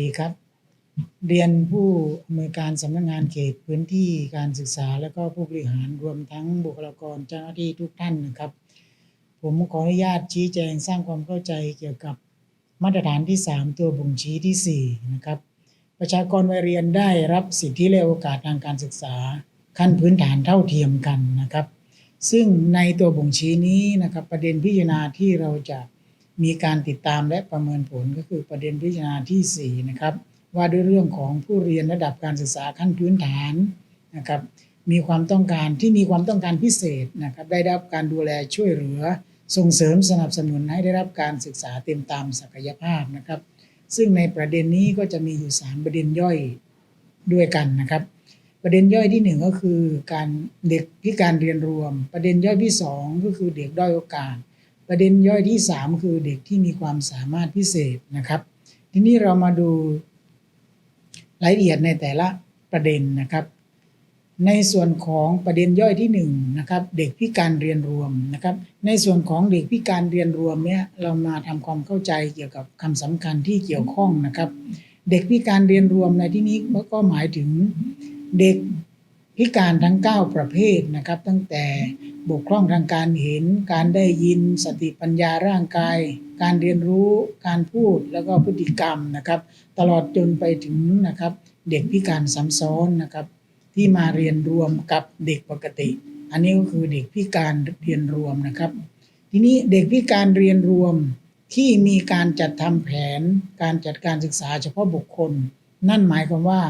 ดีครับ เรียนผู้อำนวยการสำนักงานเขตพื้นที่การศึกษา และก็ผู้บริหารรวมทั้งบุคลากรเจ้าหน้าที่ทุกท่านนะครับ ผมขออนุญาตชี้แจงสร้างความเข้าใจเกี่ยวกับมาตรฐานที่ 3 ตัวบ่งชี้ที่ 4 นะครับ ประชากรวัยเรียนได้รับสิทธิและโอกาสทางการศึกษา ขั้นพื้นฐานเท่าเทียมกันนะครับ ซึ่งในตัวบ่งชี้นี้นะครับประเด็นพิจารณาที่เราจะ มีการติดตามและประเมินผลก็คือประเด็นพิจารณาทีสี่4นะครับว่าด้วยเรื่องของผู้เรียนระดับการศึกษาขั้นพื้นฐานนะครับมีความต้องการที่มีความต้องการพิเศษนะครับได้รับการดูแลช่วยเหลือ ส่งเสริมสนับสนุนให้ได้รับการศึกษาเต็มตามศักยภาพนะครับ ซึ่งในประเด็นนี้ก็จะมีอยู่ 3 ประเด็นย่อยด้วยกันนะครับ ประเด็นย่อยที่หนึ่งก็คือการเด็กพิการเรียนรวม ประเด็นย่อยที่สองก็คือเด็กด้อยโอกาส ประเด็นย่อยที่สามคือเด็กที่มีความสามารถพิเศษนะครับ ทีนี้เรามาดูรายละเอียดในแต่ละประเด็นนะครับ ในส่วนของประเด็นย่อยที่หนึ่งนะครับเด็กพิการเรียนรวมนะครับ ในส่วนของเด็กพิการเรียนรวมเนี่ยเรามาทำความเข้าใจเกี่ยวกับคำสำคัญที่เกี่ยวข้องนะครับ เด็กพิการเรียนรวมในที่นี้ก็หมายถึงเด็กพิการทั้ง 9 ประเภทนะครับ ตั้งแต่ บกพร่องทางการเห็น การได้ยินสติปัญญาร่างกาย การเรียนรู้การพูดแล้วก็พฤติกรรมนะครับ ตลอดจนไปถึงนะครับ เด็กพิการซ้ำซ้อนนะครับ ที่มาเรียนรวมกับเด็กปกติ อันนี้ก็คือเด็กพิการเรียนรวมนะครับ ทีนี้เด็กพิการเรียนรวมที่มีการจัดทำแผน การจัดการศึกษาเฉพาะบุคคล นั่นหมายความว่า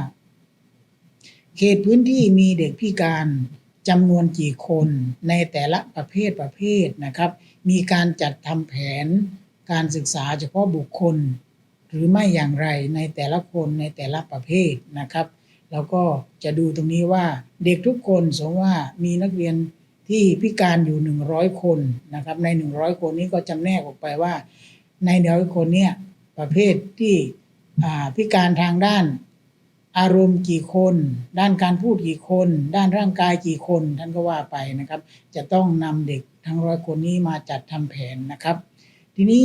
เขตพื้นที่มีเด็กพิการ จำนวนกี่คนในแต่ละประเภทประเภทนะครับ มีการจัดทำแผนการศึกษาเฉพาะบุคคล หรือไม่อย่างไรในแต่ละคนในแต่ละประเภทนะครับเราก็จะดูตรงนี้ว่าเด็กทุกคนสมมติว่ามีนักเรียนที่พิการอยู่ 100 คนนะครับใน 100 คนนี้ก็จำแนกออกไปว่า ในเ100คนเนี่ยประเภทที่พิการทางด้าน อารมณ์กี่คน ด้านการพูดกี่คน ด้านร่างกายกี่คน ท่านก็ว่าไปนะครับ จะต้องนำเด็กทั้งร้อยคนนี้มาจัดทำแผนนะครับ ทีนี้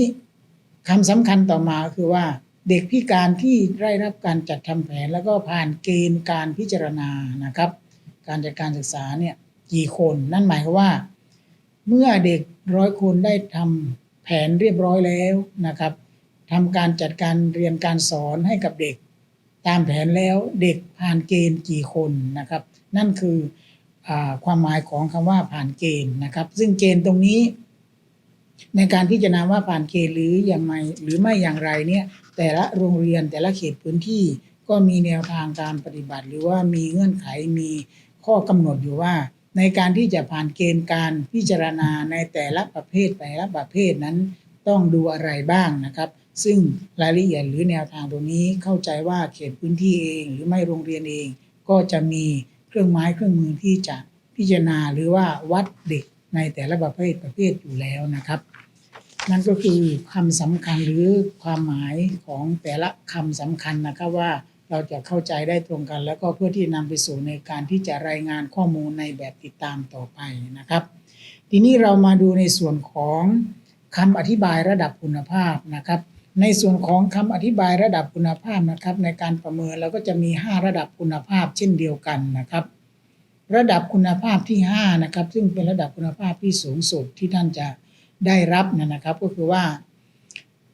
คำสำคัญต่อมาคือว่าเด็กพิการที่ได้รับการจัดทำแผน แล้วก็ผ่านเกณฑ์การพิจารณานะครับ การจัดการศึกษาเนี่ยกี่คน นั่นหมายความว่า เมื่อเด็กร้อยคนได้ทำแผนเรียบร้อยแล้วนะครับทำการจัดการเรียนการสอนให้กับเด็ก ตามแผนแล้วเด็กผ่านเกณฑ์กี่คนนะครับ นั่นคืออความหมายของคำว่าผ่านเกณฑ์นะครับ ซึ่งเกณฑ์ตรงนี้ ในการพิจารณาว่าผ่านเกณฑ์หรืออย่างไรหรือไม่อย่างไรเนี่ย แต่ละโรงเรียนแต่ละเขตพื้นที่ ก็มีแนวทางการปฏิบัติ หรือว่ามีเงื่อนไขมีข้อกำหนดอยู่ว่า ในการที่จะผ่านเกณฑ์การพิจารณาในแต่ละประเภทแต่ละประเภทนั้นต้องดูอะไรบ้างนะครับ ซึ่งรายละเอียดหรือแนวทางตรงนี้เข้าใจว่าเขตพื้นที่เอง หรือไม่โรงเรียนเอง ก็จะมีเครื่องไม้เครื่องมือที่จะพิจารณาหรือว่าวัดเด็กในแต่ละประเภทประเภทอยู่แล้วนะครับ นั่นก็คือคำสำคัญหรือความหมายของแต่ละคำสำคัญนะครับว่าเราจะเข้าใจได้ตรงกัน แล้วก็เพื่อที่นำไปสู่ในการที่จะรายงานข้อมูลในแบบติดตามต่อไปนะครับ ทีนี้เรามาดูในส่วนของคำอธิบายระดับคุณภาพนะครับ ในส่วนของคำอธิบายระดับคุณภาพนะครับ ในการประเมินเราก็จะมี 5 ระดับคุณภาพเช่นเดียวกันนะครับ ระดับคุณภาพที่5นะครับซึ่งเป็นระดับคุณภาพที่สูงสุดที่ท่านจะได้รับนะนะครับ ก็คือว่า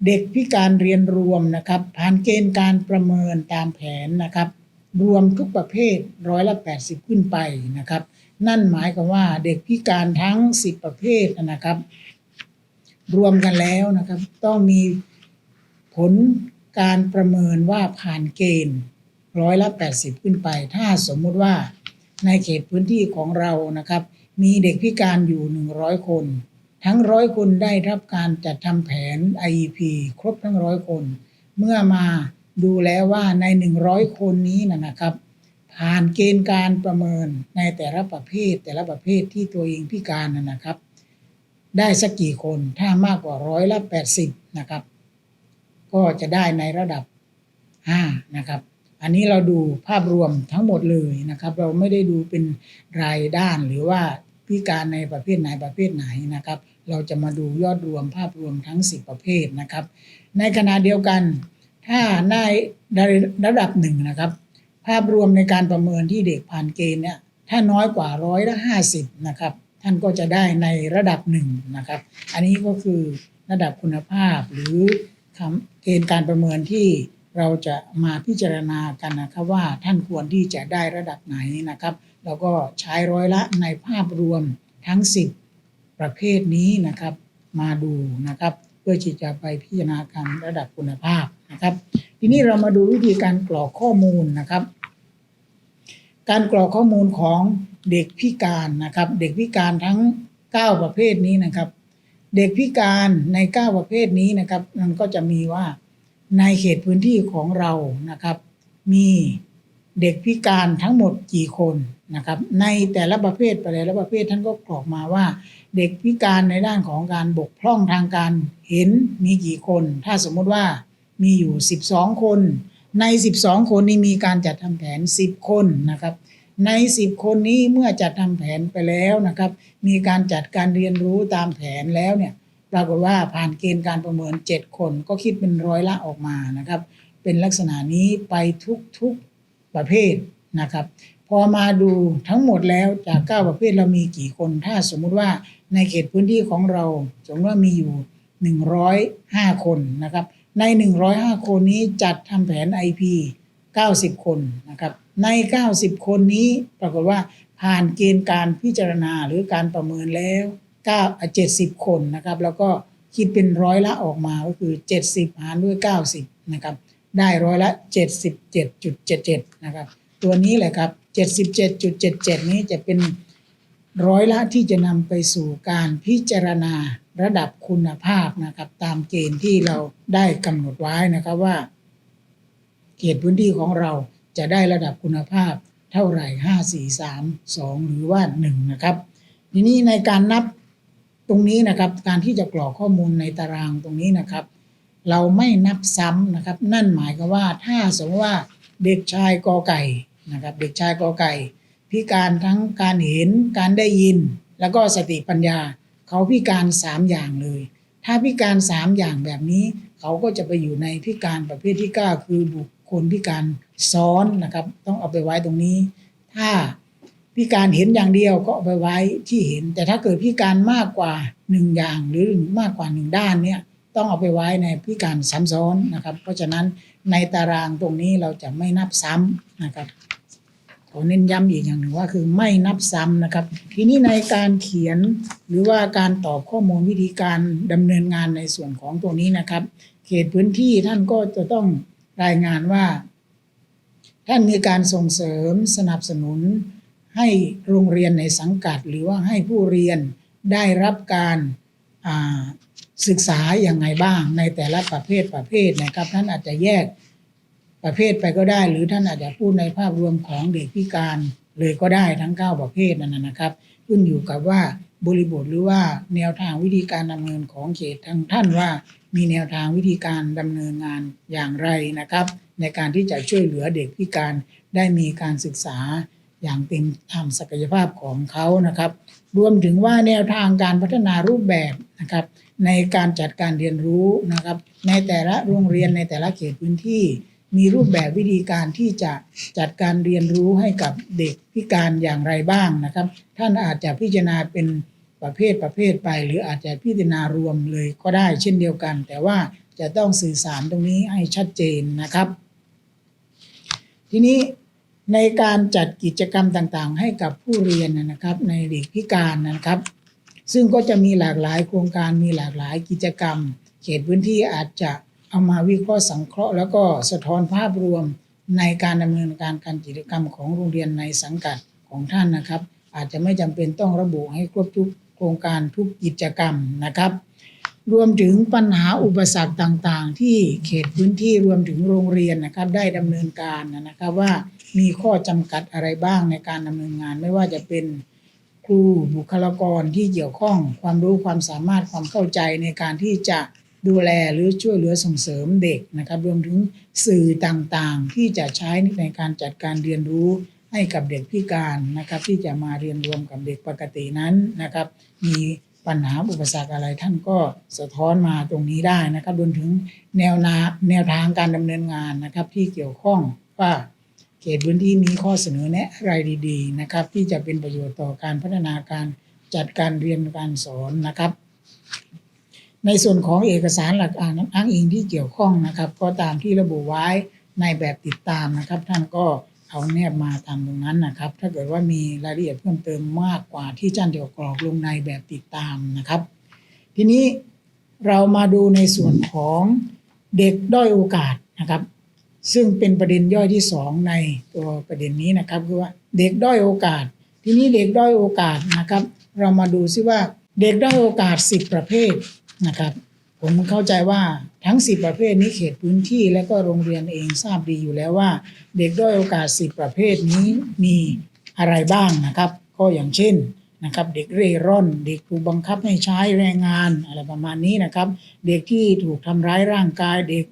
เด็กพิการเรียนรวมนะครับ ผ่านเกณฑ์การประเมินตามแผนนะครับ รวมทุกประเภทร้อยละ80 ขึ้นไปนะครับ นั่นหมายความว่าเด็กพิการทั้ง 10 ประเภทนะครับ รวมกันแล้วนะครับ ต้องมี ผลการประเมินว่าผ่านเกณฑ์ร้อยละ 80 ขึ้นไป ถ้าสมมุติว่าในเขตพื้นที่ของเรานะครับ มีเด็กพิการอยู่ 100 คน ทั้งร้อยคนได้รับการจัดทำแผน IEP ครบทั้งร้อยคน เมื่อมาดูแล้วว่าใน 100 คนนี้นะนะครับ ผ่านเกณฑ์การประเมินในแต่ละประเภท แต่ละประเภทที่ตัวเองพิการนะนะครับ ได้สักกี่คนถ้ามากกว่าร้อยละ 80 นะครับ ก็จะได้ในระดับ 5 นะครับ อันนี้เราดูภาพรวมทั้งหมดเลยนะครับ เราไม่ได้ดูเป็นรายด้านหรือว่าพิการในประเภทไหนประเภทไหนนะครับ เราจะมาดูยอดรวมภาพรวมทั้ง 10 ประเภทนะครับ ในขณะเดียวกัน ถ้าได้ระดับหนึ่งนะครับ ภาพรวมในการประเมินที่เด็กผ่านเกณฑ์เนี่ยถ้าน้อยกว่าร้อยละห้าสิบนะครับ ท่านก็จะได้ในระดับหนึ่งนะครับ อันนี้ก็คือระดับคุณภาพหรือ เกณฑ์การประเมินที่เราจะมาพิจารณากันนะครับว่าท่านควรที่จะได้ระดับไหนนะครับแล้วก็ใช้ร้อยละในภาพรวมทั้ง 10 ประเภทนี้นะครับ มาดูนะครับ เพื่อที่จะไปพิจารณาการระดับคุณภาพนะครับ ทีนี้เรามาดูวิธีการกรอกข้อมูลนะครับ การกรอกข้อมูลของเด็กพิการนะครับ เด็กพิการทั้ง 9 ประเภทนี้นะครับ เด็กพิการใน 9 ประเภทนี้นะครับ มันก็จะมีว่าในเขตพื้นที่ของเรานะครับ มีเด็กพิการทั้งหมดกี่คนนะครับ ในแต่ละประเภทแต่ละประเภทท่านก็กรอกมาว่า เด็กพิการในด้านของการบกพร่องทางการเห็นมีกี่คน ถ้าสมมุติว่ามีอยู่ 12 คน ใน 12 คนนี้มีการจัดทำแผน 10 คนนะครับ ใน 10 คนนี้เมื่อจัดทำแผนไปแล้วนะครับ มีการจัดการเรียนรู้ตามแผนแล้วเนี่ยปรากฏว่าผ่านเกณฑ์การประเมิน 7 คนก็คิดเป็นร้อยละออกมานะครับ เป็นลักษณะนี้ไปทุกๆประเภทนะครับ พอมาดูทั้งหมดแล้วจาก 9 ประเภทเรามีกี่คน ถ้าสมมุติว่าในเขตพื้นที่ของเรา สมมติว่ามีอยู่ 105 คนนะครับ ใน 105 คนนี้จัดทำแผน IP 90 คนนะครับ ใน 90 คนนี้ปรากฏว่าผ่านเกณฑ์การพิจารณาหรือการประเมินแล้ว9 70 คนนะครับ แล้วก็คิดเป็นร้อยละออกมาก็คือ 70 หารด้วย 90 นะครับ ได้ร้อยละ 77.77 นะครับ ตัวนี้แหละครับ 77.77 นี้จะเป็นร้อยละที่จะนำไปสู่การพิจารณาระดับคุณภาพนะครับ ตามเกณฑ์ที่เราได้กำหนดไว้นะครับว่า เขตพื้นที่ของเรา จะได้ระดับคุณภาพเท่าไหร่ 5 4 3 2 หรือว่า 1 นะครับ ทีนี้ในการนับตรงนี้นะครับ การที่จะกรอกข้อมูลในตารางตรงนี้นะครับ เราไม่นับซ้ำนะครับ นั่นหมายความว่าถ้าสมมติว่าเด็กชายกอไก่นะครับ เด็กชายกอไก่ พิการทั้งการเห็นการได้ยิน แล้วก็สติปัญญา เขาพิการ 3 อย่างเลย ถ้าพิการ 3 อย่างแบบนี้ เขาก็จะไปอยู่ในพิการประเภทที่ 9 คือบุค คลพิการซ้อนนะครับ ต้องเอาไปไว้ตรงนี้ ถ้าพิการเห็นอย่างเดียวก็เอาไปไว้ที่เห็น แต่ถ้าเกิดพิการมากกว่า1อย่างหรือมากกว่า1ด้านเนี่ยต้องเอาไปไว้ในพิการซ้ำซ้อนนะครับ เพราะฉะนั้นในตารางตรงนี้เราจะไม่นับซ้ำนะครับขอเน้นย้ำอีกอย่างหนึ่งว่าคือไม่นับซ้ำนะครับ ทีนี้ในการเขียนหรือว่าการตอบข้อมูลวิธีการดำเนินงานในส่วนของตัวนี้นะครับ เขตพื้นที่ท่านก็จะต้อง รายงานว่า ท่านมีการส่งเสริมสนับสนุน ให้โรงเรียนในสังกัด หรือว่าให้ผู้เรียนได้รับการาศึกษาอย่างไงบ้างในแต่ละประเภทประเภทนะครับ ท่านอาจจะแยกประเภทไปก็ได้ หรือท่านอาจจะพูดในภาพรวมของเด็กพิการเลยก็ได้ทั้ง 9 ประเภทนั่นนะครับ ขึ้นอยู่กับว่าบริบทหรือว่าแนวทางวิธีการดำเนินของเขตทางท่านว่า มีแนวทางวิธีการดำเนินงานอย่างไรนะครับ ในการที่จะช่วยเหลือเด็กพิการได้มีการศึกษาอย่างเต็มตามศักยภาพของเขานะครับ รวมถึงว่าแนวทางการพัฒนารูปแบบนะครับ ในการจัดการเรียนรู้นะครับ ในแต่ละโรงเรียนในแต่ละเขตพื้นที่ มีรูปแบบวิธีการที่จะจัดการเรียนรู้ให้กับเด็กพิการอย่างไรบ้างนะครับ ท่านอาจจะพิจารณาเป็น ประเภทประเภทไป หรืออาจจะพิจารณารวมเลยก็ได้เช่นเดียวกัน แต่ว่าจะต้องสื่อสารตรงนี้ให้ชัดเจนนะครับ ทีนี้ในการจัดกิจกรรมต่างๆ ให้กับผู้เรียนนะครับในเด็กพิการนะครับ ซึ่งก็จะมีหลากหลายโครงการมีหลากหลายกิจกรรม เขตพื้นที่อาจจะเอามาวิเคราะห์สังเคราะห์ แล้วก็สะท้อนภาพรวมในการดำเนินการการกิจกรรมของโรงเรียนในสังกัดของท่านนะครับ อาจจะไม่จำเป็นต้องระบุให้ครบทุก โครงการทุกกิจกรรมนะครับ รวมถึงปัญหาอุปสรรคต่างๆ ที่เขตพื้นที่รวมถึงโรงเรียนนะครับ ได้ดำเนินการนะครับว่ามีข้อจำกัดอะไรบ้างในการดำเนินงาน ไม่ว่าจะเป็นครูบุคลากรที่เกี่ยวข้อง ความรู้ความสามารถความเข้าใจในการที่จะดูแลหรือช่วยเหลือส่งเสริมเด็กนะครับ รวมถึงสื่อต่างๆ ที่จะใช้ในการจัดการเรียนรู้ ให้กับเด็กพิการนะครับ ที่จะมาเรียนรวมกับเด็กปกตินั้นนะครับ มีปัญหาอุปสรรคอะไรท่านก็สะท้อนมาตรงนี้ได้นะครับรวมถึงแนวนาแนวทางการดำเนินงานนะครับ ที่เกี่ยวข้องว่าเขตพื้นที่มีข้อเสนอแนะอะไรดีๆนะครับ ที่จะเป็นประโยชน์ต่อการพัฒนาการจัดการเรียนการสอนนะครับ ในส่วนของเอกสารหลักอ่านอ้างอิงที่เกี่ยวข้องนะครับ ก็ตามที่ระบุไว้ในแบบติดตามนะครับ ท่านก็ เอาแนบมาตามตรงนั้นนะครับ ถ้าเกิดว่ามีรายละเอียดเพิ่มเติมมากกว่าที่ท่านจะกรอกลงในแบบติดตามนะครับ ทีนี้เรามาดูในส่วนของเด็กด้อยโอกาสนะครับ ซึ่งเป็นประเด็นย่อยที่สองในตัวประเด็นนี้นะครับคือว่าเด็กด้อยโอกาส ทีนี้เด็กด้อยโอกาสนะครับ เรามาดูซิว่าเด็กด้อยโอกาส 10 ประเภทนะครับ ผมเข้าใจว่าทั้ง 10 ประเภทนี้เขตพื้นที่และก็โรงเรียนเองทราบดีอยู่แล้วว่า เด็กด้อยโอกาส 10 ประเภทนี้มีอะไรบ้างนะครับ ก็อย่างเช่นนะครับเด็กเร่ร่อน เด็กถูกบังคับให้ใช้แรงงานอะไรประมาณนี้นะครับ เด็กที่ถูกทำร้ายร่างกายเด็ก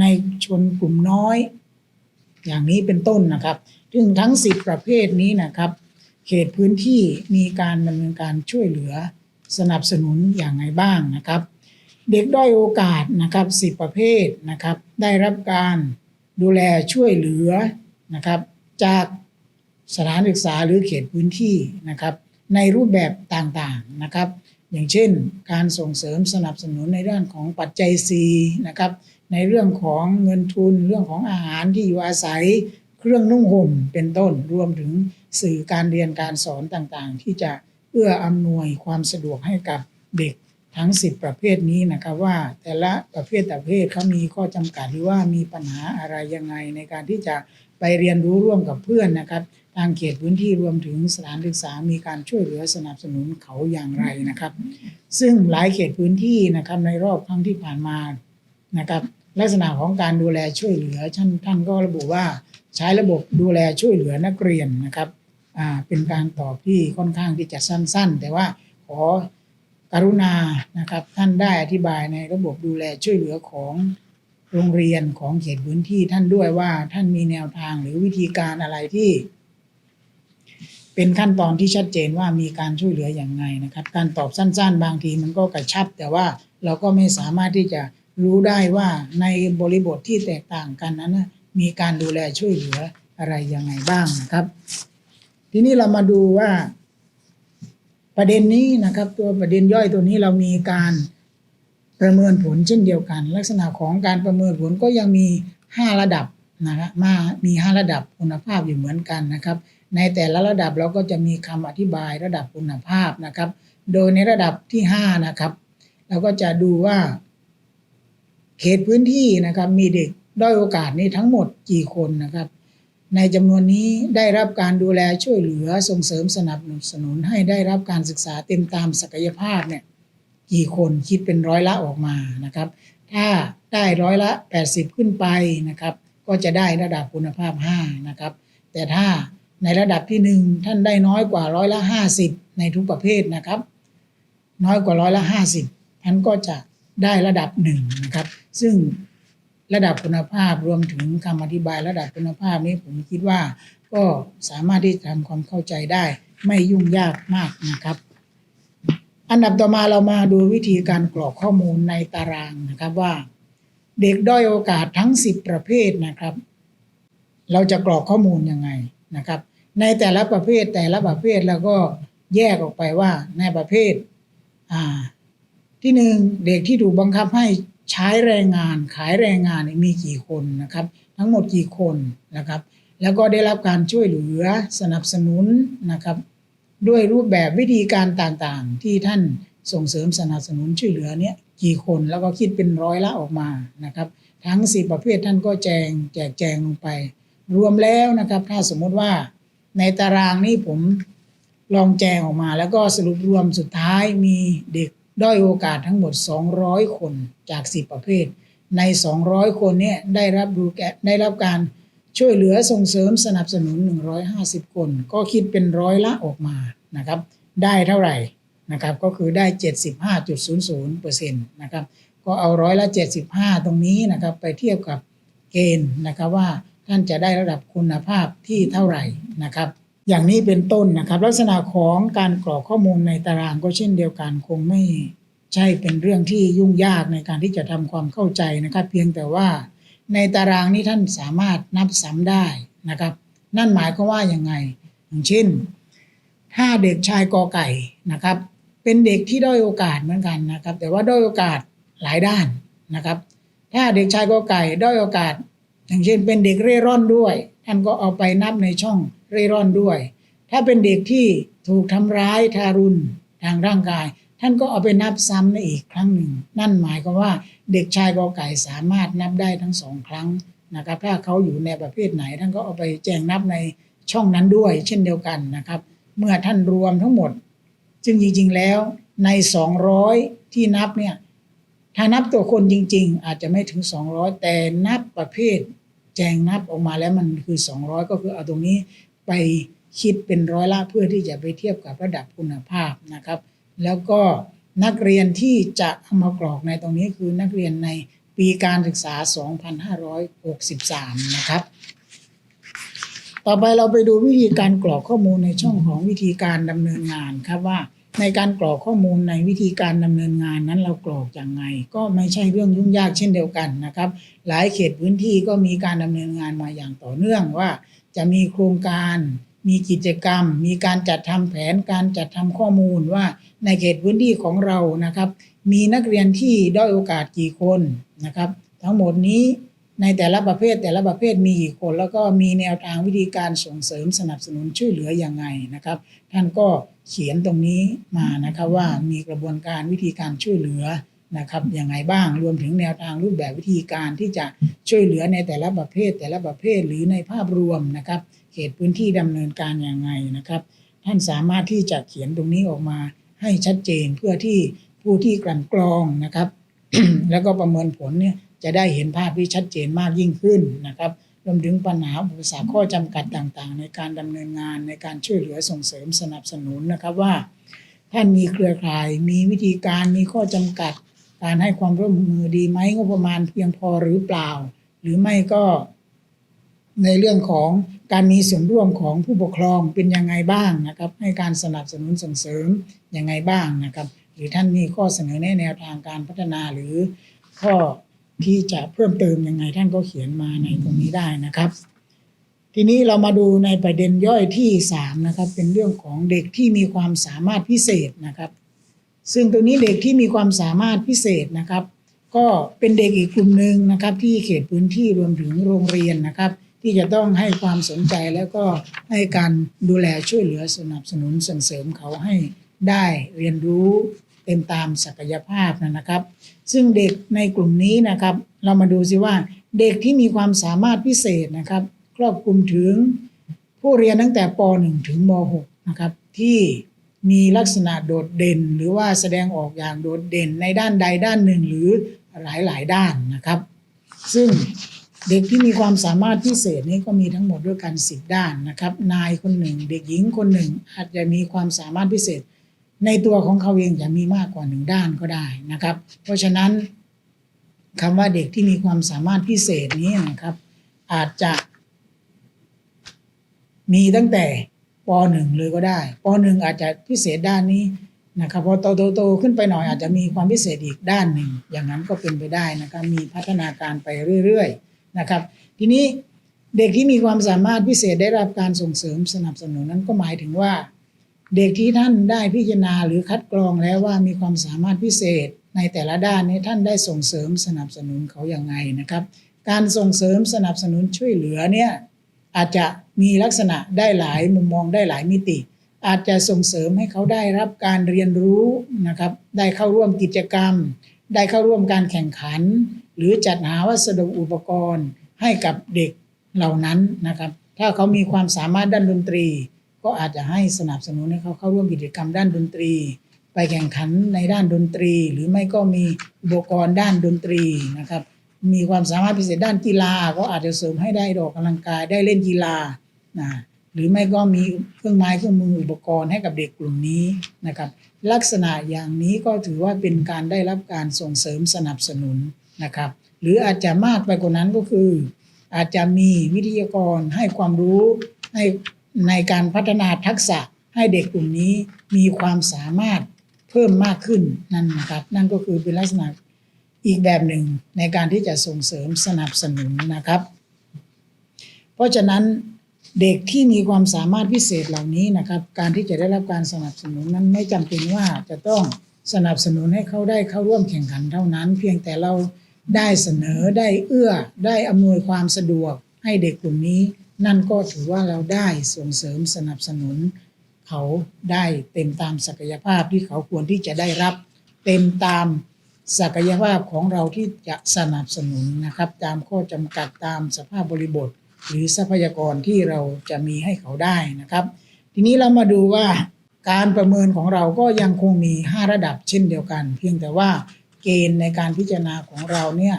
ในชนกลุ่มน้อย อย่างนี้เป็นต้นนะครับซึ่งทั้ง 10 ประเภทนี้นะครับ เขตพื้นที่มีการดำเนินการช่วยเหลือสนับสนุนอย่างไรบ้างนะครับ เด็กด้อยโอกาสนะครับ10ประเภทนะครับได้รับการดูแลช่วยเหลือนะครับจากสถานศึกษาหรือเขตพื้นที่นะครับในรูปแบบต่างๆนะครับ อย่างเช่น การส่งเสริมสนับสนุนในด้านของปัจจัย C นะครับในเรื่องของเงินทุนเรื่องของอาหารที่อยู่อาศัย เครื่องนุ่งห่มเป็นต้นรวมถึงสื่อการเรียนการสอนต่างๆ ที่จะเอื้ออำนวยความสะดวกให้กับเด็ก ทั้ง 10 ประเภทนี้นะครับว่าแต่ละประเภทแต่ประเภทเขามีข้อจำกัดหรือว่ามีปัญหาอะไรยังไงในการที่จะไปเรียนรู้ร่วมกับเพื่อนนะครับทางเขตพื้นที่รวมถึงสถานศึกษามีการช่วยเหลือสนับสนุนเขาอย่างไรนะครับ ซึ่งหลายเขตพื้นที่นะครับในรอบครั้งที่ผ่านมานะครับ ลักษณะของการดูแลช่วยเหลือท่านท่านก็ระบุว่าใช้ระบบดูแลช่วยเหลือนักเรียนนะครับเป็นการตอบที่ค่อนข้างที่จะสั้น ๆ แต่ว่าขอ รุณานะครับท่านได้อธิบายในระบบดูแลช่วยเหลือของโรงเรียนของเขตพื้นที่ท่านด้วยว่าท่านมีแนวทางหรือวิธีการอะไรที่ เป็นขั้นตอนที่ชัดเจนว่ามีการช่วยเหลืออย่างไงนะครับ การตอบสั้น ๆ บางทีมันก็กระชับ แต่ว่าเราก็ไม่สามารถที่จะรู้ได้ว่าในบริบทที่แตกต่างกันนั้นมีการดูแลช่วยเหลืออะไรยังไงบ้างนะครับ ทีนี้เรามาดูว่า ประเด็นนี้นะครับตัวประเด็นย่อยตัวนี้เรามีการประเมินผลเช่นเดียวกัน ลักษณะของการประเมินผลก็ยังมี 5 ระดับนะครับมามี 5 ระดับคุณภาพอยู่เหมือนกันนะครับ ในแต่ละระดับเราก็จะมีคำอธิบายระดับคุณภาพนะครับ โดยในระดับที่ 5 นะครับ เราก็จะดูว่า เขตพื้นที่นะครับมีเด็กด้อยโอกาสนี่ทั้งหมดกี่คนนะครับ ในจำนวนนี้ได้รับการดูแลช่วยเหลือส่งเสริมสนับสนุนให้ได้รับการศึกษาเต็มตามศักยภาพเนี่ยกี่คนคิดเป็นร้อยละออกมานะครับ ถ้าได้ร้อยละ 80 ขึ้นไปนะครับ ก็จะได้ระดับคุณภาพ 5 นะครับ แต่ถ้าในระดับที่หนึ่งท่านได้น้อยกว่าร้อยละ 50 ในทุกประเภทนะครับ น้อยกว่าร้อยละ 50ท่านก็จะได้ระดับหนึ่งนะครับซึ่ง ระดับคุณภาพรวมถึงคำอธิบายระดับคุณภาพนี้ผมคิดว่าก็สามารถที่จะทำความเข้าใจได้ ไม่ยุ่งยากมากนะครับ อันดับต่อมาเรามาดูวิธีการกรอกข้อมูลในตารางนะครับว่า เด็กด้อยโอกาสทั้ง 10 ประเภทนะครับ เราจะกรอกข้อมูลยังไงนะครับ ในแต่ละประเภทแต่ละประเภทเราก็แยกออกไปว่าในประเภทที่หนึ่งเด็กที่ถูกบังคับให้ ใช้แรงงานขายแรงงานมีกี่คนนะครับ ทั้งหมดกี่คนนะครับ แล้วก็ได้รับการช่วยเหลือสนับสนุนนะครับ ด้วยรูปแบบวิธีการต่างๆ ที่ท่านส่งเสริมสนับสนุนช่วยเหลือเนี่ยกี่คนแล้วก็คิดเป็นร้อยละออกมานะครับ ทั้งสิประเภทท่านก็แจงแจกแจงลงไป รวมแล้วนะครับ ถ้าสมมุติว่าในตารางนี้ผมลองแจงออกมา แล้วก็สรุปรวมสุดท้ายมีเด็ก ด้อยโอกาสทั้งหมด 200 คนจาก 10 ประเภท ใน 200 คนเนี่ยได้รับดูแกได้รับการช่วยเหลือส่งเสริมสนับสนุน 150 คน ก็คิดเป็นร้อยละออกมานะครับ ได้เท่าไหร่นะครับก็คือได้ 75.00%นะครับก็เอาร้อยละ 75 ตรงนี้นะครับไปเทียบกับเกณฑ์นะครับว่าท่านจะได้ระดับคุณภาพที่เท่าไหร่นะครับ อย่างนี้เป็นต้นนะครับ ลักษณะของการกรอกข้อมูลในตารางก็เช่นเดียวกันคงไม่ใช่เป็นเรื่องที่ยุ่งยากในการที่จะทำความเข้าใจนะครับ เพียงแต่ว่าในตารางนี้ท่านสามารถนับซ้ำได้นะครับ นั่นหมายความว่าอย่างไง อย่างเช่น ถ้าเด็กชายกอไก่นะครับ เป็นเด็กที่ด้อยโอกาสเหมือนกันนะครับ แต่ว่าด้อยโอกาสหลายด้านนะครับ ถ้าเด็กชายกอไก่ด้อยโอกาส อย่างเช่น เป็นเด็กเร่ร่อนด้วย ท่านก็เอาไปนับในช่อง เร่ร่อนด้วย ถ้าเป็นเด็กที่ถูกทำร้ายทารุณทางร่างกาย ท่านก็เอาไปนับซ้ำในอีกครั้งหนึ่ง นั่นหมายความว่าเด็กชายกอไก่สามารถนับได้ทั้งสองครั้งนะครับถ้าเขาอยู่ในประเภทไหน ท่านก็เอาไปแจ้งนับในช่องนั้นด้วย เช่นเดียวกันนะครับ เมื่อท่านรวมทั้งหมดซึ่งจริงๆแล้วใน 200 ที่นับเนี่ยถ้านับตัวคนจริง ๆ อาจจะไม่ถึง 200 แต่นับประเภท แจงนับออกมาแล้วมันคือ 200 ก็คือเอาตรงนี้ ไปคิดเป็นร้อยละเพื่อที่จะไปเทียบกับระดับคุณภาพนะครับ แล้วก็นักเรียนที่จะเอามากรอกในตรงนี้คือนักเรียนในปีการศึกษา 2563 นะครับ ต่อไปเราไปดูวิธีการกรอกข้อมูลในช่องของวิธีการดำเนินงานครับว่า ในการกรอกข้อมูลในวิธีการดำเนินงานนั้นเรากรอกอย่างไง ก็ไม่ใช่เรื่องยุ่งยากเช่นเดียวกันนะครับ หลายเขตพื้นที่ก็มีการดำเนินงานมาอย่างต่อเนื่องว่า จะมีโครงการมีกิจกรรม มีการจัดทำแผนการจัดทำข้อมูลว่าในเขตพื้นที่ของเรานะครับ มีนักเรียนที่ด้อยโอกาสกี่คนนะครับ ทั้งหมดนี้ ในแต่ละประเภทแต่ละประเภทมีกี่คน แล้วก็มีแนวทางวิธีการส่งเสริมสนับสนุนช่วยเหลืออย่างไงนะครับ ท่านก็เขียนตรงนี้มานะครับว่ามีกระบวนการวิธีการช่วยเหลือนะครับยังไงบ้างรวมถึงแนวทางรูปแบบวิธีการที่จะช่วยเหลือในแต่ละประเภท แต่ละประเภทหรือในภาพรวมนะครับ เขตพื้นที่ดำเนินการอย่างไงนะครับ ท่านสามารถที่จะเขียนตรงนี้ออกมาให้ชัดเจนเพื่อที่ผู้ที่กลั่นกรองนะครับ แล้วก็ประเมินผลเนี่ย จะได้เห็นภาพที่ชัดเจนมากยิ่งขึ้นนะครับรวมถึงปัญหาอุปสรรคข้อจำกัดต่างๆ ในการดำเนินงานในการช่วยเหลือส่งเสริมสนับสนุนนะครับว่า ท่านมีเครือข่าย มีวิธีการมีข้อจำกัด การให้ความร่วมมือดีไหมงบประมาณเพียงพอหรือเปล่า หรือไม่ก็ในเรื่องของการมีส่วนร่วมของผู้ปกครองเป็นยังไงบ้างนะครับ ให้การสนับสนุนส่งเสริมยังไงบ้างนะครับ หรือท่านมีข้อเสนอแนะแนวทางการพัฒนาหรือข้อ ที่จะเพิ่มเติมยังไงท่านก็เขียนมาในตรงนี้ได้นะครับ ทีนี้เรามาดูในประเด็นย่อยที่สามนะครับเป็นเรื่องของเด็กที่มีความสามารถพิเศษนะครับ ซึ่งตรงนี้เด็กที่มีความสามารถพิเศษนะครับ ก็เป็นเด็กอีกกลุ่มหนึ่งนะครับ ที่เขตพื้นที่รวมถึงโรงเรียนนะครับ ที่จะต้องให้ความสนใจแล้วก็ให้การดูแลช่วยเหลือสนับสนุนส่งเสริมเขาให้ได้เรียนรู้ เต็มตามศักยภาพนะครับ ซึ่งเด็กในกลุ่มนี้นะครับ เรามาดูสิว่าเด็กที่มีความสามารถพิเศษนะครับ ครอบคลุมถึงผู้เรียนตั้งแต่ป .1 ถึงม .6 นะครับที่มีลักษณะโดดเด่น หรือว่าแสดงออกอย่างโดดเด่นในด้านใดด้านหนึ่งหรือหลายๆ ด้านนะครับ ซึ่งเด็กที่มีความสามารถพิเศษนี้ก็มีทั้งหมดด้วยกันสิบด้านนะครับ นายคนหนึ่ง เด็กหญิงคนหนึ่ง อาจจะมีความสามารถพิเศษ ในตัวของเขาเองจะมีมากกว่าหนึ่งด้านก็ได้นะครับ เพราะฉะนั้นคำว่าเด็กที่มีความสามารถพิเศษนี้นะครับ อาจจะมีตั้งแต่ป .1 เลยก็ได้ป .1 อาจจะพิเศษด้านนี้นะครับพอโตโตๆขึ้นไปหน่อยอาจจะมีความพิเศษอีกด้านหนึ่ง อย่างนั้นก็เป็นไปได้นะครับมีพัฒนาการไปเรื่อยๆนะครับ ทีนี้เด็กที่มีความสามารถพิเศษได้รับการส่งเสริมสนับสนุนนั้นก็หมายถึงว่า เด็กที่ท่านได้พิจารณาหรือคัดกรองแล้วว่ามีความสามารถพิเศษ ในแต่ละด้านนี้ท่านได้ส่งเสริมสนับสนุนเขาอย่างไงนะครับ การส่งเสริมสนับสนุนช่วยเหลือเนี่ยอาจจะมีลักษณะได้หลายมุมมองได้หลายมิติ อาจจะส่งเสริมให้เขาได้รับการเรียนรู้นะครับ ได้เข้าร่วมกิจกรรม ได้เข้าร่วมการแข่งขัน หรือจัดหาวัสดุอุปกรณ์ให้กับเด็กเหล่านั้นนะครับ ถ้าเขามีความสามารถด้านดนตรี ก็อาจจะให้สนับสนุนให้เขาเข้าร่วมกิจกรรมด้านดนตรี ไปแข่งขันในด้านดนตรี หรือไม่ก็มีอุปกรณ์ด้านดนตรีนะครับมีความสามารถพิเศษด้านกีฬาก็อาจจะเสริมให้ได้ออกกำลังกายได้เล่นกีฬานะหรือไม่ก็มีเครื่องไม้เครื่องมืออุปกรณ์ให้กับเด็กกลุ่มนี้นะครับ ลักษณะอย่างนี้ก็ถือว่าเป็นการได้รับการส่งเสริมสนับสนุนนะครับ หรืออาจจะมากไปกว่านั้นก็คือ อาจจะมีวิทยากรให้ความรู้ให้ ในการพัฒนาทักษะให้เด็กกลุ่มนี้มีความสามารถเพิ่มมากขึ้นนั่นนะครับ นั่นก็คือเป็นลักษณะอีกแบบหนึ่งในการที่จะส่งเสริมสนับสนุนนะครับ เพราะฉะนั้นเด็กที่มีความสามารถพิเศษเหล่านี้นะครับ การที่จะได้รับการสนับสนุนนั้นไม่จำเป็นว่าจะต้องสนับสนุนให้เขาได้เข้าร่วมแข่งขันเท่านั้น เพียงแต่เราได้เสนอได้เอื้อได้อำนวยความสะดวกให้เด็กกลุ่มนี้ นั่นก็ถือว่าเราได้ส่งเสริมสนับสนุน เขาได้เต็มตามศักยภาพที่เขาควรที่จะได้รับ เต็มตามศักยภาพของเราที่จะสนับสนุนนะครับ ตามข้อจำกัดตามสภาพบริบท หรือทรัพยากรที่เราจะมีให้เขาได้นะครับ ทีนี้เรามาดูว่าการประเมินของเราก็ยังคงมี 5 ระดับเช่นเดียวกัน เพียงแต่ว่าเกณฑ์ในการพิจารณาของเราเนี่ย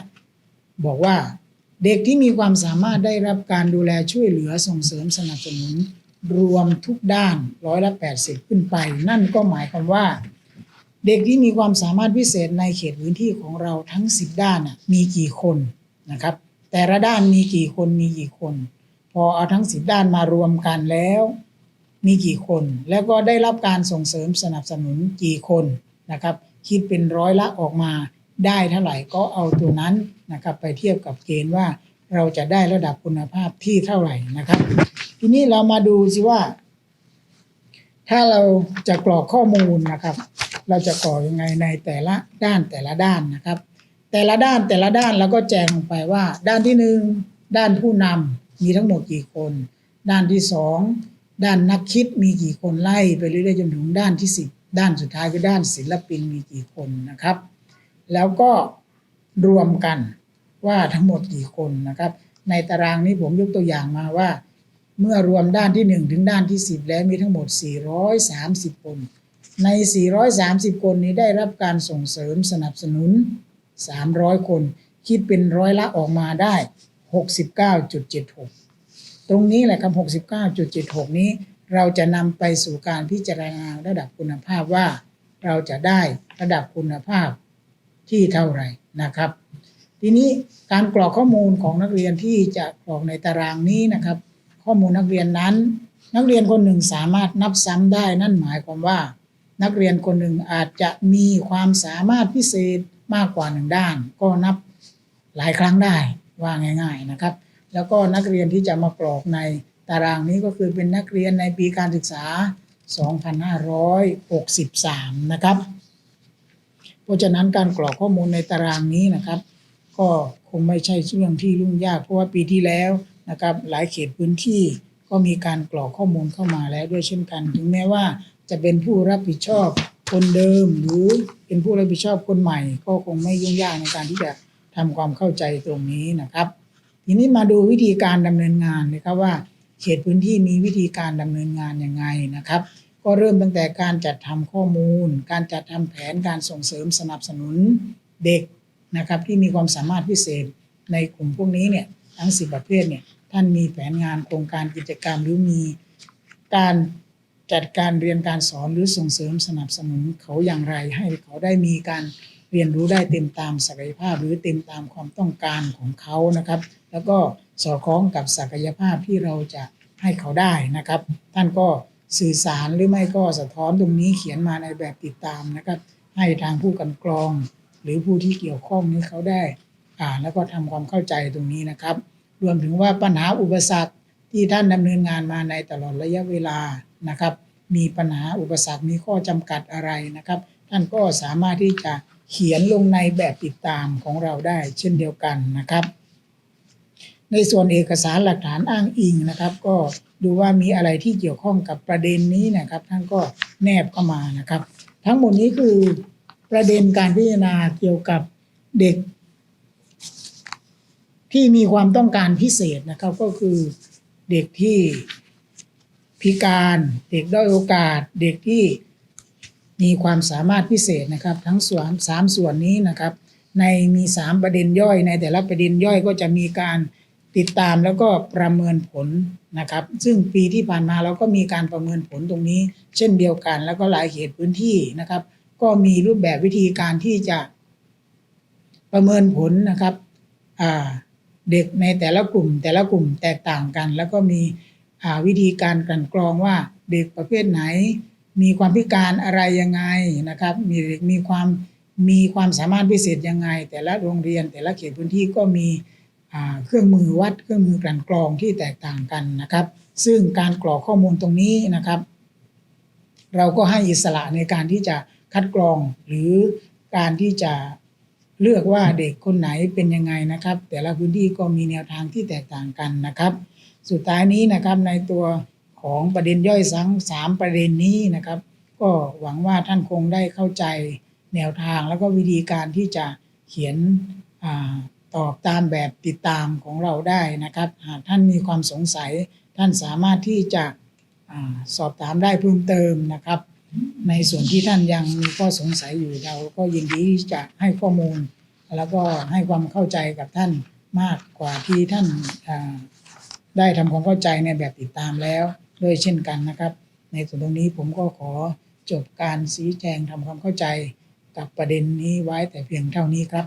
บอกว่า เด็กที่มีความสามารถได้รับการดูแลช่วยเหลือส่งเสริมสนับสนุน รวมทุกด้านร้อยละ80 ขึ้นไป นั่นก็หมายความว่า เด็กที่มีความสามารถพิเศษในเขตพื้นที่ของเราทั้ง 10 ด้านมีกี่คนนะครับ แต่ละด้านมีกี่คนมีกี่คน พอเอาทั้ง 10 ด้านมารวมกันแล้ว มีกี่คน แล้วก็ได้รับการส่งเสริมสนับสนุนกี่คนนะครับ คิดเป็นร้อยละออกมา ได้เท่าไหร่ก็เอาตัวนั้นนะครับไปเทียบกับเกณฑ์ว่าเราจะได้ระดับคุณภาพที่เท่าไหร่นะครับ ทีนี้เรามาดูสิว่า ถ้าเราจะกรอกข้อมูลนะครับ เราจะกรอกยังไงในแต่ละด้านแต่ละด้านนะครับ แต่ละด้านแต่ละด้านเราก็แจ้งลงไปว่า ด้านที่หนึ่งด้านผู้นำมีทั้งหมดกี่คน ด้านที่สองด้านนักคิดมีกี่คนไล่ไปเรื่อยๆจนถึงด้านที่สิบด้านสุดท้ายคือด้านศิลปินมีกี่คนนะครับ แล้วก็รวมกันว่าทั้งหมดกี่คนนะครับ ในตารางนี้ผมยกตัวอย่างมาว่า เมื่อรวมด้านที่ 1 ถึงด้านที่ 10 แล้วมีทั้งหมด 430 คน ใน 430 คนนี้ได้รับการส่งเสริมสนับสนุน 300 คน คิดเป็นร้อยละออกมาได้ 69.76 ตรงนี้แหละครับ 69.76 นี้เราจะนำไปสู่การพิจารณาระดับคุณภาพว่า เราจะได้ระดับคุณภาพ ที่เท่าไหร่นะครับ ทีนี้การกรอกข้อมูลของนักเรียนที่จะกรอกในตารางนี้นะครับ ข้อมูลนักเรียนนั้น นักเรียนคนหนึ่งสามารถนับซ้ำได้ นั่นหมายความว่า นักเรียนคนหนึ่งอาจจะมีความสามารถพิเศษมากกว่าหนึ่งด้าน ก็นับหลายครั้งได้ว่าง่าย ๆนะครับ แล้วก็นักเรียนที่จะมากรอกในตารางนี้ก็คือเป็นนักเรียนในปีการศึกษา 2563 นะครับ เพราะฉะนั้นการกรอกข้อมูลในตารางนี้นะครับ ก็คงไม่ใช่เรื่องที่ยุ่งยาก เพราะว่าปีที่แล้วนะครับ หลายเขตพื้นที่ก็มีการกรอกข้อมูลเข้ามาแล้วด้วยเช่นกัน ถึงแม้ว่าจะเป็นผู้รับผิดชอบคนเดิม หรือเป็นผู้รับผิดชอบคนใหม่ ก็คงไม่ยุ่งยากในการที่จะทำความเข้าใจตรงนี้นะครับ ทีนี้มาดูวิธีการดำเนินงานนะครับว่า เขตพื้นที่มีวิธีการดำเนินงานยังไงนะครับ ก็เริ่มตั้งแต่การจัดทำข้อมูล การจัดทำแผนการส่งเสริมสนับสนุนเด็กนะครับที่มีความสามารถพิเศษในกลุ่มพวกนี้เนี่ยทั้ง 10 ประเภทเนี่ยท่านมีแผนงานโครงการกิจกรรมหรือมีการจัดการเรียนการสอนหรือส่งเสริมสนับสนุนเขาอย่างไร ให้เขาได้มีการเรียนรู้ได้เต็มตามศักยภาพ หรือเต็มตามความต้องการของเขานะครับ แล้วก็สอดคล้องกับศักยภาพที่เราจะให้เขาได้นะครับ ท่านก็ สื่อสารหรือไม่ก็สะท้อนตรงนี้เขียนมาในแบบติดตามนะครับให้ทางผู้กำกรอง หรือผู้ที่เกี่ยวข้องนี้เขาได้อ่านแล้วก็ทำความเข้าใจตรงนี้นะครับ รวมถึงว่าปัญหาอุปสรรคที่ท่านดำเนินงานมาในตลอดระยะเวลานะครับ มีปัญหาอุปสรรคมีข้อจำกัดอะไรนะครับ ท่านก็สามารถที่จะเขียนลงในแบบติดตามของเราได้เช่นเดียวกันนะครับ ในส่วนเอกสารหลักฐานอ้างอิงนะครับ ก็ดูว่ามีอะไรที่เกี่ยวข้องกับประเด็นนี้นะครับ ท่านก็แนบเข้ามานะครับ ทั้งหมดนี้คือประเด็นการพิจารณาเกี่ยวกับเด็ก ที่มีความต้องการพิเศษนะครับ ก็คือเด็กที่พิการ เด็กด้อยโอกาส เด็กที่มีความสามารถพิเศษนะครับ ทั้งส่วนสามส่วนนี้นะครับ ในมีสามประเด็นย่อยในแต่ละประเด็นย่อยก็จะมีการ ติดตามแล้วก็ประเมินผลนะครับ ซึ่งปีที่ผ่านมาเราก็มีการประเมินผลตรงนี้ เช่นเดียวกัน แล้วก็หลายเขตพื้นที่นะครับ ก็มีรูปแบบวิธีการที่จะประเมินผลนะครับเด็กในแต่ละกลุ่ม แต่ละกลุ่มแตกต่างกัน แล้วก็มีวิธีการกลั่นกรองว่าเด็กประเภทไหน มีความพิการอะไรยังไงนะครับ มีเด็กมีความมีความสามารถพิเศษยังไง แต่ละโรงเรียนแต่ละเขตพื้นที่ก็มี เครื่องมือวัดเครื่องมือกลั่นกรองที่แตกต่างกันนะครับ ซึ่งการกรอกข้อมูลตรงนี้นะครับ เราก็ให้อิสระในการที่จะคัดกรองหรือการที่จะเลือกว่าเด็กคนไหนเป็นยังไงนะครับ แต่ละพื้นที่ก็มีแนวทางที่แตกต่างกันนะครับ สุดท้ายนี้นะครับในตัวของประเด็นย่อยสังสามประเด็นนี้นะครับ ก็หวังว่าท่านคงได้เข้าใจแนวทางแล้วก็วิธีการที่จะเขียนอา ตอบตามแบบติดตามของเราได้นะครับ หากท่านมีความสงสัย ท่านสามารถที่จะอสอบถามได้เพิ่มเติมนะครับ ในส่วนที่ท่านยังมีข้อสงสัยอยู่เราก็ยินดีที่จะให้ข้อมูล แล้วก็ให้ความเข้าใจกับท่านมากกว่าที่ท่านได้ทำความเข้าใจในแบบติดตามแล้วด้วยเช่นกันนะครับ ในส่วนตรงนี้ผมก็ขอจบการชี้แจงทำความเข้าใจกับประเด็นนี้ไว้แต่เพียงเท่านี้ครับ